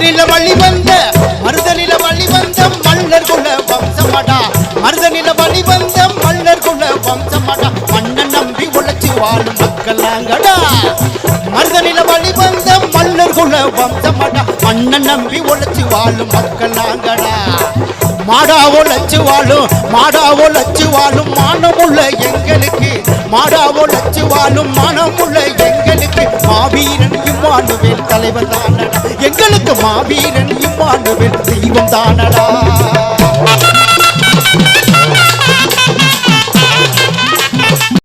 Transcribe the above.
மருதனில வழி வந்த மருதனில வழி வந்த மல்லர் குல வம்சமாடா. மருதனில வழி வந்த மல்லர் குல வம்சமாடா. மன்னன் நம்பி உழைச்சி வாழும் மக்களாங்கடா மருதனில வழி வந்த மல்லர் குல வம்சமாடா. மன்னன் நம்பி உழைச்சி வாழும் மக்களாங்கடா மாடா உழைச்சி வாழும் மாடா உழைச்சி வாழும் மானமுள்ள எங்களுக்கு. மாடா உழைச்சி வாழும் மானமுள்ள இம்மானுவேல் தலைவர் தானடா. எங்களுக்கு மாவீரன் இம்மானுவேல் தெய்வம் தானடா.